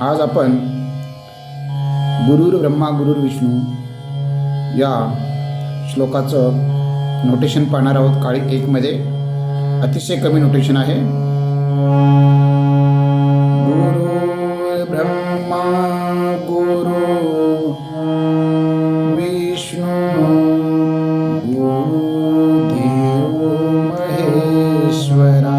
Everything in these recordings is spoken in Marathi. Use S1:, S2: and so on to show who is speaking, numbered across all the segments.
S1: आज आपण गुरुर ब्रह्मा गुरुर विष्णू या श्लोकाचं नोटेशन पाहणार आहोत. काळी एकमध्ये अतिशय कमी नोटेशन आहे. गुरु ब्रह्मा गुरु विष्णू गुरु देव महेश्वरा.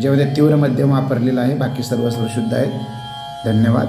S1: ज्यामध्ये तीव्र मध्यम वापरलेलं आहे बाकी सर्व सर्व शुद्ध आहेत. धन्यवाद.